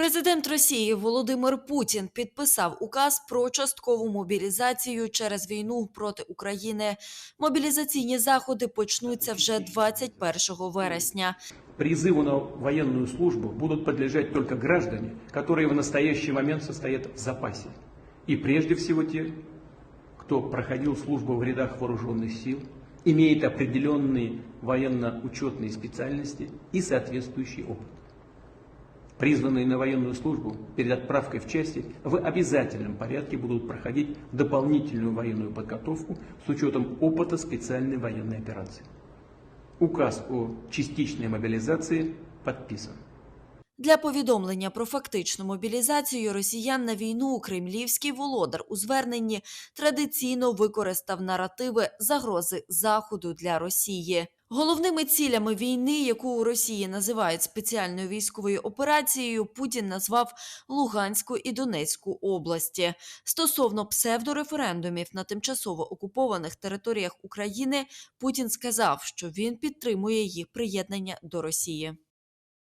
Президент Росії Володимир Путін підписав указ про часткову мобілізацію через війну проти України. Мобілізаційні заходи почнуться вже 21 вересня. Призыву на военную службу будут подлежать только граждане, которые в настоящий момент состоят в запасе. И прежде всего те, кто проходил службу в рядах вооруженных сил, имеет определенные военно-учетные специальности и соответствующий опыт. Призванные на военную службу перед отправкой в части в обязательном порядке будут проходить дополнительную военную подготовку с учетом опыта специальной военной операции. Указ о частичной мобилизации подписан. Для повідомлення про фактичну мобілізацію росіян на війну кремлівський володар у зверненні традиційно використав наративи загрози Заходу для Росії. Головними цілями війни, яку у Росії називають спеціальною військовою операцією, Путін назвав Луганську і Донецьку області. Стосовно псевдореферендумів на тимчасово окупованих територіях України, Путін сказав, що він підтримує їх приєднання до Росії.